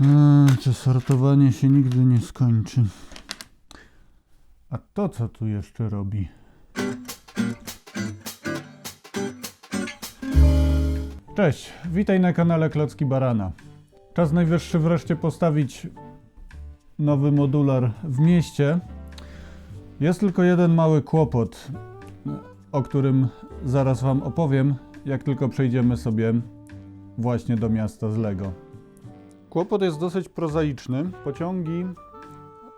A, to sortowanie się nigdy nie skończy. A to co tu jeszcze robi? Cześć, witaj na kanale Klocki Barana. Czas najwyższy wreszcie postawić nowy modular w mieście. Jest tylko jeden mały kłopot, o którym zaraz Wam opowiem, jak tylko przejdziemy sobie właśnie do miasta z Lego. Kłopot jest dosyć prozaiczny. Pociągi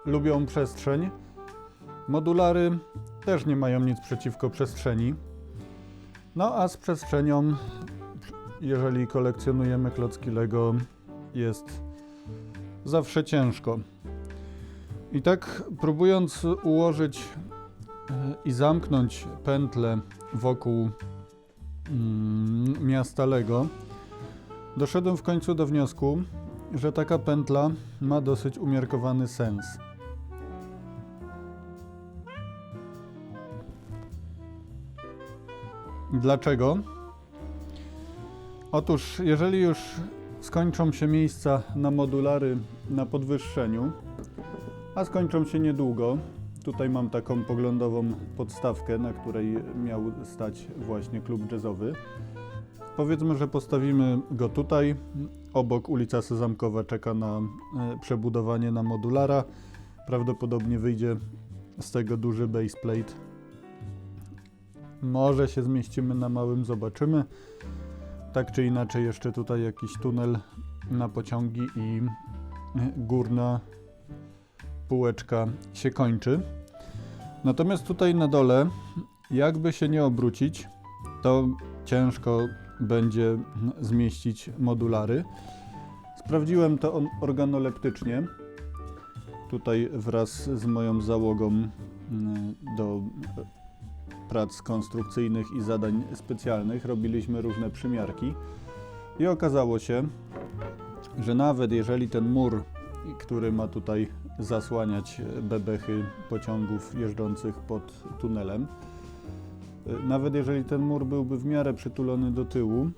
lubią przestrzeń. Modulary też nie mają nic przeciwko przestrzeni. No a z przestrzenią, jeżeli kolekcjonujemy klocki Lego, jest zawsze ciężko. I tak próbując ułożyć e, i zamknąć pętlę wokół mm, miasta Lego, doszedłem w końcu do wniosku, że taka pętla ma dosyć umiarkowany sens. Dlaczego? Otóż, jeżeli już skończą się miejsca na modulary na podwyższeniu, a skończą się niedługo, tutaj mam taką poglądową podstawkę, na której miał stać właśnie klub jazzowy. Powiedzmy, że postawimy go tutaj. Obok ulica Sezamkowa czeka na e, przebudowanie na modulara. Prawdopodobnie wyjdzie z tego duży baseplate. Może się zmieścimy na małym, zobaczymy. Tak czy inaczej, jeszcze tutaj jakiś tunel na pociągi i e, górna półeczka się kończy. Natomiast tutaj na dole, jakby się nie obrócić, to ciężko będzie zmieścić modulary. Sprawdziłem to organoleptycznie. Tutaj wraz z moją załogą mm, do prac konstrukcyjnych i zadań specjalnych robiliśmy różne przymiarki i okazało się, że nawet jeżeli ten mur, który ma tutaj zasłaniać bebechy pociągów jeżdżących pod tunelem, nawet jeżeli ten mur byłby w miarę przytulony do tyłu,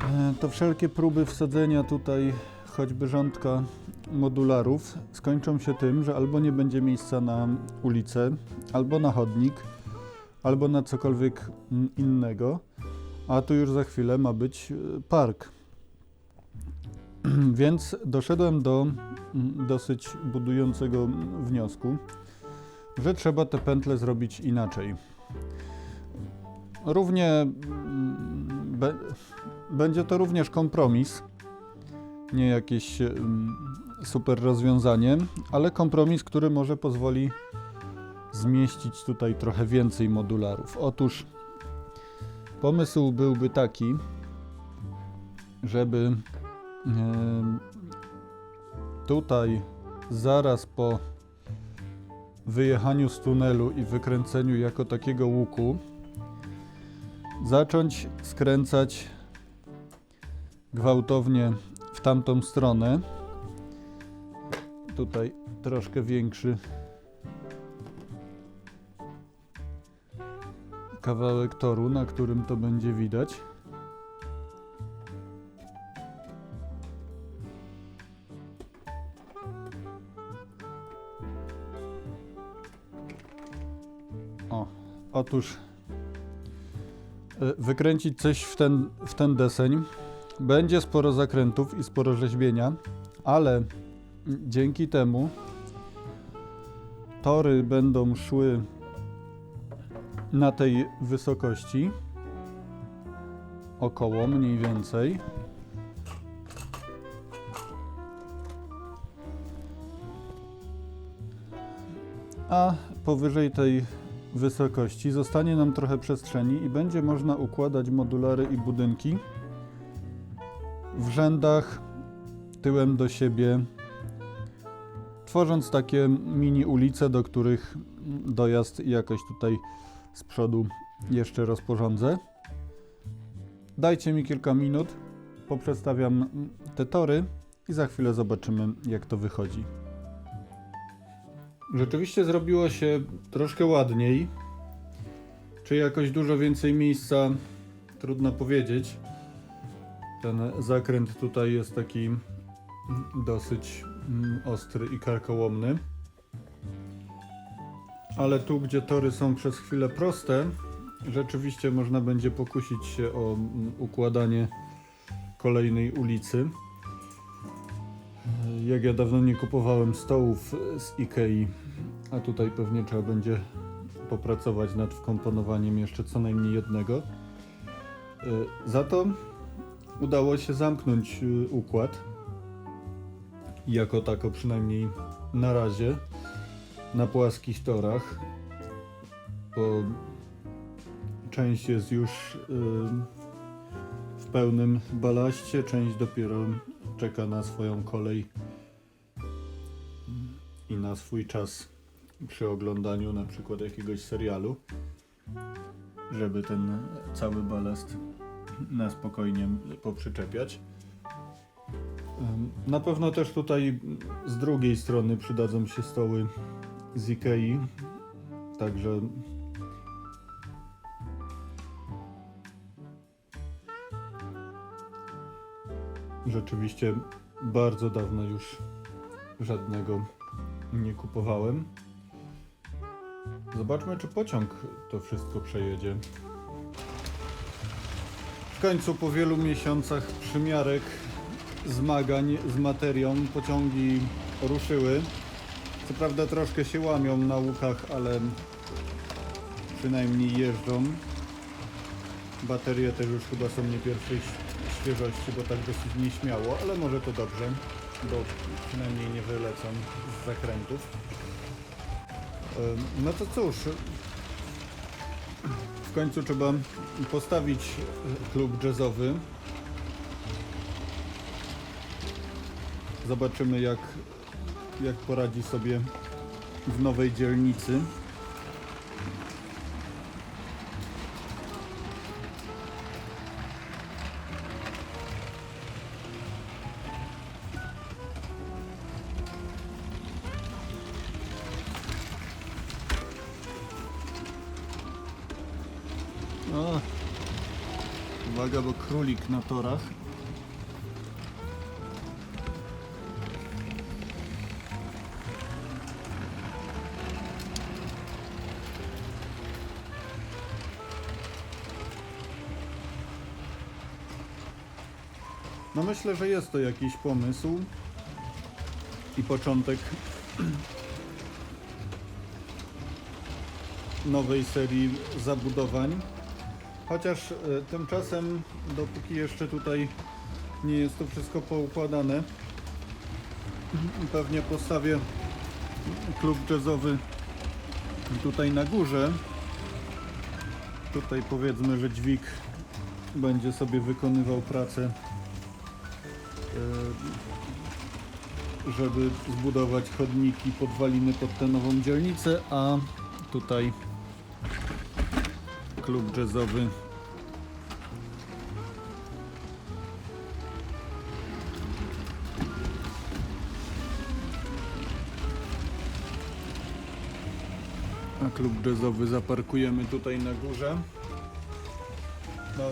e, to wszelkie próby wsadzenia tutaj choćby rządka modularów skończą się tym, że albo nie będzie miejsca na ulicę, albo na chodnik, albo na cokolwiek mm, innego, a tu już za chwilę ma być e, park. Więc doszedłem do mm, dosyć budującego mm, wniosku, że trzeba te pętle zrobić inaczej. Równie be, będzie to również kompromis, nie jakieś super rozwiązanie, ale kompromis, który może pozwoli zmieścić tutaj trochę więcej modularów. Otóż pomysł byłby taki, żeby tutaj zaraz po wyjechaniu z tunelu i wykręceniu jako takiego łuku zacząć skręcać gwałtownie w tamtą stronę. Tutaj troszkę większy kawałek toru, na którym to będzie widać. O, otóż wykręcić coś w ten, w ten deseń. Będzie sporo zakrętów i sporo rzeźbienia, ale dzięki temu tory będą szły na tej wysokości około mniej więcej. A powyżej tej wysokości zostanie nam trochę przestrzeni i będzie można układać modulary i budynki w rzędach tyłem do siebie, tworząc takie mini ulice, do których dojazd jakoś tutaj z przodu jeszcze rozporządzę. Dajcie mi kilka minut, poprzestawiam te tory i za chwilę zobaczymy, jak to wychodzi. Rzeczywiście zrobiło się troszkę ładniej. Czy jakoś dużo więcej miejsca? Trudno powiedzieć. Ten zakręt tutaj jest taki dosyć mm, ostry i karkołomny. Ale tu, gdzie tory są przez chwilę proste, rzeczywiście można będzie pokusić się o mm, układanie kolejnej ulicy. Jak ja dawno nie kupowałem stołów z Ikei, a tutaj pewnie trzeba będzie popracować nad wkomponowaniem jeszcze co najmniej jednego. Y, Za to udało się zamknąć y, układ. Jako tako przynajmniej na razie. Na płaskich torach. Bo część jest już y, w pełnym balaście, część dopiero czeka na swoją kolej na swój czas przy oglądaniu na przykład jakiegoś serialu, żeby ten cały balast na spokojnie poprzyczepiać. Na pewno też tutaj z drugiej strony przydadzą się stoły z Ikei, także rzeczywiście bardzo dawno już żadnego nie kupowałem. Zobaczmy, czy pociąg to wszystko przejedzie. W końcu po wielu miesiącach przymiarek, zmagań z materią, pociągi ruszyły. Co prawda troszkę się łamią na łukach, ale przynajmniej jeżdżą. Baterie też już chyba są nie pierwszej świeżości, bo tak dosyć nieśmiało, ale może to dobrze, bo przynajmniej nie wylecą z zakrętów. No to cóż, w końcu trzeba postawić klub jazzowy. Zobaczymy jak, jak poradzi sobie w nowej dzielnicy. Uwaga, bo królik na torach. No myślę, że jest to jakiś pomysł i początek nowej serii zabudowań. Chociaż e, tymczasem, dopóki jeszcze tutaj nie jest to wszystko poukładane, pewnie postawię klub jazzowy tutaj na górze. Tutaj powiedzmy, że dźwig będzie sobie wykonywał pracę, e, żeby zbudować chodniki, podwaliny pod tę nową dzielnicę, a tutaj klub jazzowy. A klub jazzowy zaparkujemy tutaj na górze. No,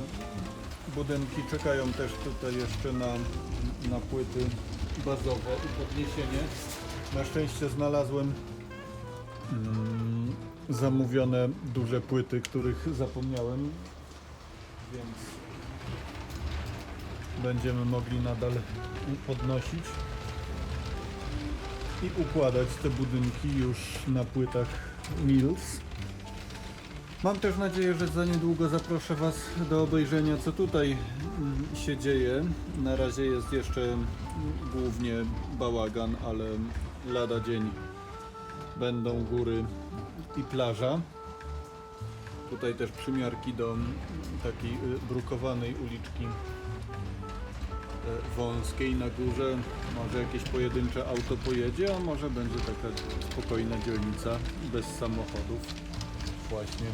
budynki czekają też tutaj jeszcze na, na płyty bazowe i podniesienie. Na szczęście znalazłem mm, zamówione duże płyty, których zapomniałem, więc będziemy mogli nadal podnosić i układać te budynki już na płytach Mills. Mam też nadzieję, że za niedługo zaproszę Was do obejrzenia, co tutaj mm, się dzieje. Na razie jest jeszcze głównie bałagan, ale lada dzień będą góry i plaża. Tutaj też przymiarki do takiej y, brukowanej uliczki y, wąskiej na górze. Może jakieś pojedyncze auto pojedzie, a może będzie taka spokojna dzielnica bez samochodów. Właśnie,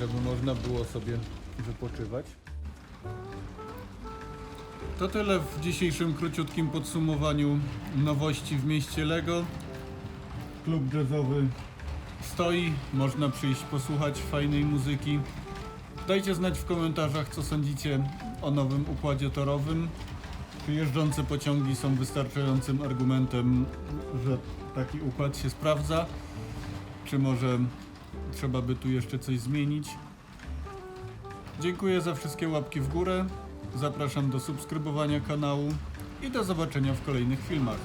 żeby można było sobie wypoczywać. To tyle w dzisiejszym króciutkim podsumowaniu nowości w mieście Lego. Klub jazzowy stoi, można przyjść posłuchać fajnej muzyki. Dajcie znać w komentarzach, co sądzicie o nowym układzie torowym. Czy jeżdżące pociągi są wystarczającym argumentem, że taki układ się sprawdza? Czy może trzeba by tu jeszcze coś zmienić? Dziękuję za wszystkie łapki w górę. Zapraszam do subskrybowania kanału i do zobaczenia w kolejnych filmach.